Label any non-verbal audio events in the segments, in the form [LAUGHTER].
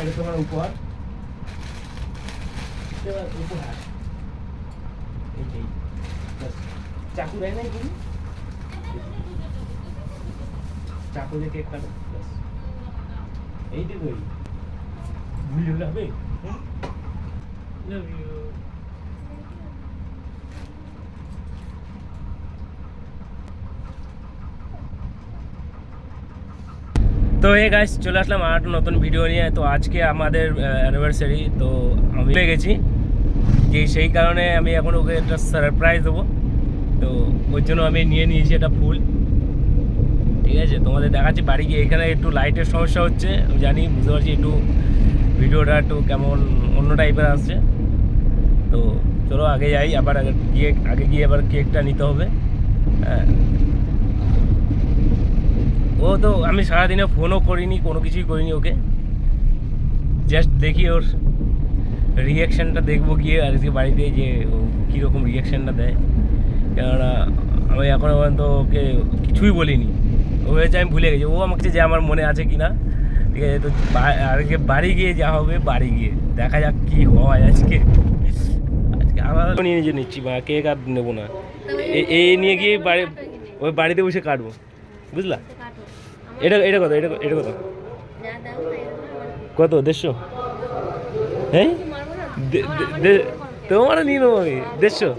এটা তোমার উপহার উপহার এইটাই। চাকু দেয় নাই তুমি চাকু দিয়ে কেক কাটো, ব্যাস। এইটুকুই ভুল হবে? লাভ ইউ তো এই গাছ চলে আসলাম আর নতুন ভিডিও নিয়ে। তো আজকে আমাদের অ্যানিভার্সারি তো আমি পেয়ে গেছি। যে সেই কারণে আমি এখন ওকে একটা সারপ্রাইজ দেবো। তো ওর জন্য আমি নিয়ে নিয়েছি একটা ফুল। ঠিক আছে, তোমাদের দেখাচ্ছি বাড়ি গিয়ে। এখানে একটু লাইটের সমস্যা হচ্ছে। আমি জানি, বুঝতে পারছি একটু ভিডিওটা একটু কেমন, অন্য টাইপের আসছে। তো চলো, আগে যাই। আবার আগে গিয়ে আগে গিয়ে আবার কেকটা নিতে হবে। হ্যাঁ। ও তো আমি সারাদিনে ফোনও করিনি কোনো কিছুই করিনি ওকে। জাস্ট দেখি ওর রিয়াকশানটা দেখব গিয়ে আর আজকে বাড়িতে যে ও কীরকম রিয়াকশানটা দেয়। কেননা আমি এখনও পর্যন্ত ওকে কিছুই বলিনি। ও হয়েছে আমি ভুলে গেছি। ও আমাকে যে আমার মনে আছে কি না ঠিক আছে তো আজকে বাড়ি গিয়ে যা হবে বাড়ি গিয়ে। দেখা যাক কী হয় আজকে। আজকে আলাদা নিয়ে নিজে নিচ্ছি বা কেক আর নেব না। এ- এই নিয়ে গিয়ে বাড়ি ওই বাড়িতে বসে কাটবো। বুঝলা? এটা এটা কত, এটা এটা কত? কত, দেড়শো? হ্যাঁ? দে- দে- দে- তোমার নিয়ে নেব আমি, দেড়শো?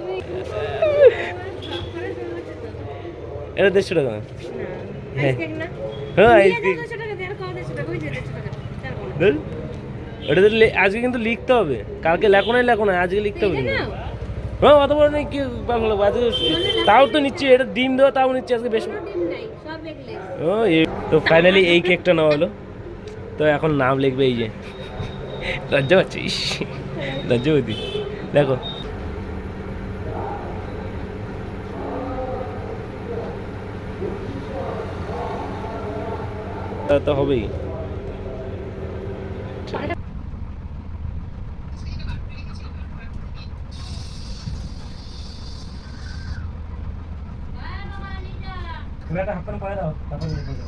এটা দেড়শো টাকা। হ্যাঁ। হ্যাঁ আইসক্রিম ওটা তো আজকে কিন্তু লিখতে হবে। কালকে লেখো নাই, লেখো না আজকে লিখতে হবে। কিন্তু। হ্যাঁ অত বড় নেই, কি ব্যাপার হলো? আজকে তাও তো নিচ্ছি, এটা ডিম দেওয়া, তাও নিচ্ছি আজকে বেশ ও এই- তো ফাইনালি এই কেকটা নেওয়া হলো। তো এখন নাম লিখবে এই যে। লজ্জা পাচ্ছিস? লজ্জাবতী দেখো। তা তো হবেই। তুমি একটা হাফ প্যান্ট পরে দাও তারপর নিয়ে যাব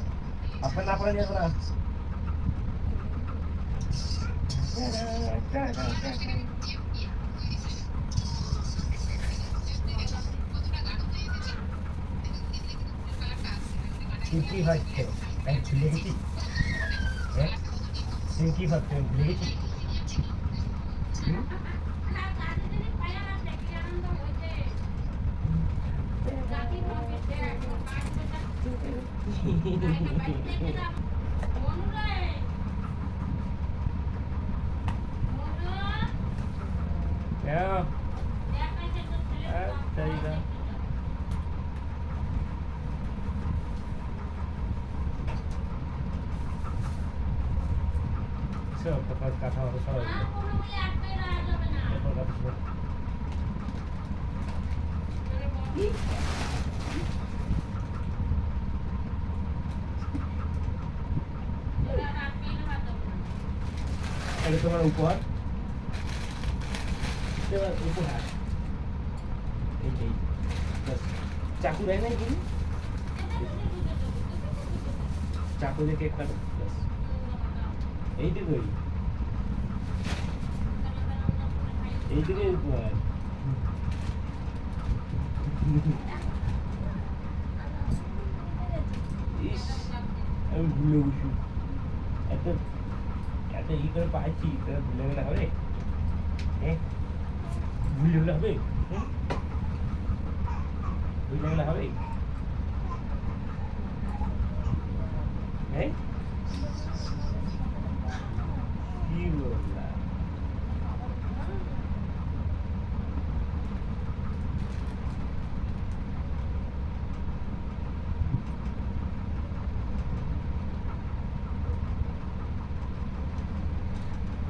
হাফ প্যান্ট না পরে নিয়ে যাব না সিঙ্কি ভাবছে আমি ভুলে গেছি হ্যাঁ সিঙ্কি ভাবছে আমি ভুলে গেছি 야. 아, 자기가. 저 바깥 가서 서로. 아, এটা তোমার উপহার উপহার। এইটাই। চাকু দেয় নাই তুমি চাকু দিয়ে কেক কাটো ব্যাস। এইটুকুই। এইটুকুই উপহার। ইস, আমি ভুলে এত এত ই করে পাইছি তোরা ভুলে গেলে হবে হ্যাঁ ভুলে গেলে হবে হুম? ভুলে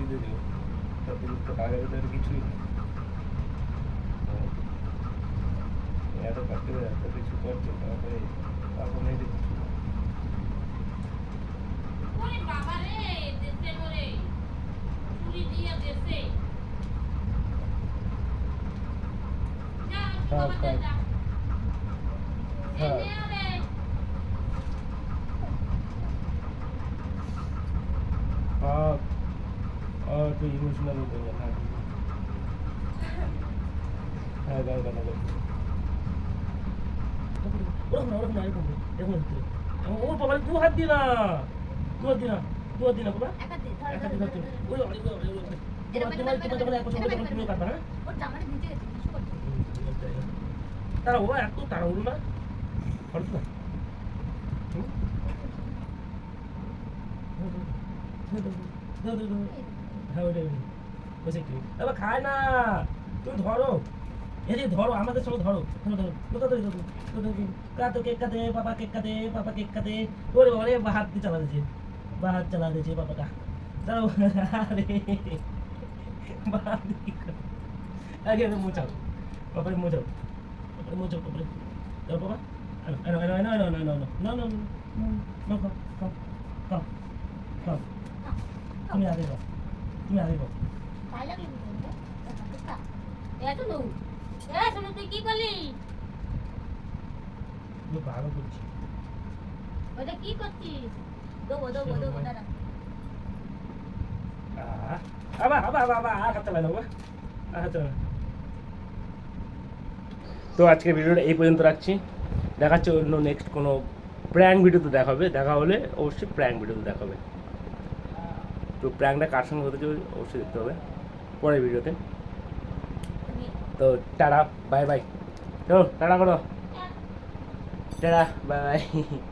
দেবো অতিরিক্ত কাজের ভিতরে কিছুই না। হ্যাঁ। এত কাটতে এত কিছু করছে তারপরে তারপর মেয়েদের কিছু না। ওরে বাবা রে দেশে ওরে চুরি দিয়া দেশে যা থাক, বাবা থাক। যা থাক। এনে রে থাক তুই ইমোশনাল হতে হবে থাক হ্যাঁ গায়ে গানা ওরকম না ওরকম দু হাত হাত একটা হ্যাঁ তারা ও এত তাড়াহুড়ো না? হ্যাঁ ওইটাই। বসে একটু এবার খায় না তুমি ধরো যে ধরো আমাদের সঙ্গে ধরো ধরো ধরো কোথা ধরে ধরো কাতো কেক কাটে পাপা কেক কাটে পাপা কেক কাটে ওরে বাবা বা হাত দিয়ে চালা দিয়েছে বা হাত চালা দিয়েছে পাপাটা দাঁড়াও আরে বা হাত কি? আগে মোচাও পাপারে মোচাও পাপারে মোচাও পাপারে দাও বাবা না না না খাও খাও খাও খাও তুমি আগে খাও তুমি আগে এ শুনু তুই কি করলি তুমি ভালো করছি ওটা কি করছিস দেবো দেবো দেবো দাঁড়া আহ, আবার আবার আবার আবার আর হাত চালাই আর হাত তো আজকের ভিডিওটা এই পর্যন্ত রাখছি দেখাচ্ছে অন্য নেক্সট কোনো প্র্যাঙ্ক ভিডিওতে দেখাবে দেখা হলে অবশ্যই প্র্যাঙ্ক ভিডিওতে দেখাবে তো প্র্যাঙ্কটা কার সঙ্গে হতে চলে অবশ্যই দেখতে হবে পরের ভিডিওতে। তো টাটা বাই বাই। চলো টাটা করো। Tata bye by. [LAUGHS]